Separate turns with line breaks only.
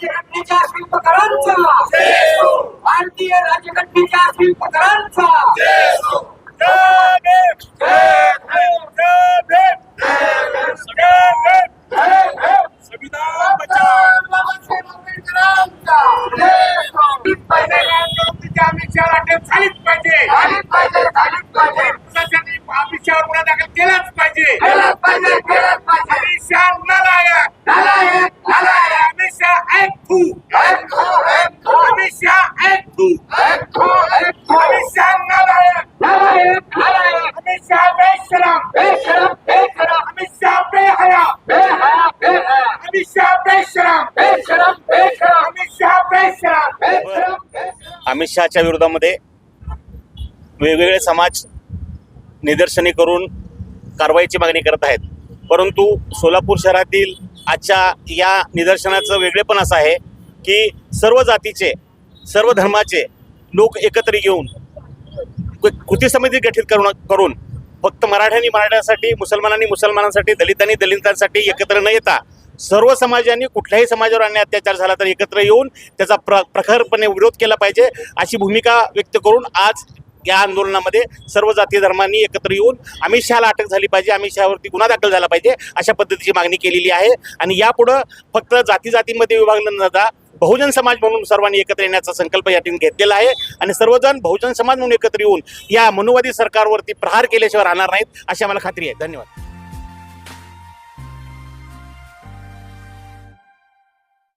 राज्यघटनेच्या शिल्पकारांचा. भारतीय राज्यघटनेच्या शिल्पकारांचा.
संविधान झालीच पाहिजे
झालीच पाहिजे झालीच पाहिजे
त्यासाठी अमित दाखल केलाच पाहिजे
पाहिजे पाहिजे तू
अमित
शहाच्या विरोधामध्ये वेगवेगळे समाज निदर्शने करून कारवाईची मागणी करत आहेत. परंतु सोलापूर शहरातील आजच्या या निदर्शनाचं वेगळेपण असं आहे की सर्व जातीचे सर्व धर्माचे लोक एकत्र येऊन कृती समिती गठीत करून करून फक्त मराठ्यांनी मराठ्यांसाठी मुसलमानांनी मुसलमानांसाठी दलितांनी दलितांसाठी एकत्र न येता सर्व समाजांनी कुठल्याही समाजावर अन्याय अत्याचार झाला तर एकत्र येऊन त्याचा प्र प्रखरपणे विरोध केला पाहिजे अशी भूमिका व्यक्त करून आज या आंदोलनामध्ये सर्व जाती धर्मांनी एकत्र येऊन अमित शहाला अटक झाली पाहिजे अमित शहावरती गुन्हा दाखल झाला पाहिजे अशा पद्धतीची मागणी केलेली आहे. आणि यापुढं फक्त जाती जातीमध्ये विभागलं न जाता बहुजन समाज म्हणून सर्वांनी एकत्र येण्याचा संकल्प या ठिकाणी घेतलेला आहे. आणि सर्वजण बहुजन समाज म्हणून एकत्र येऊन या मनुवादी सरकारवरती प्रहार केल्याशिवाय राहणार नाहीत अशी आम्हाला खात्री आहे. धन्यवाद.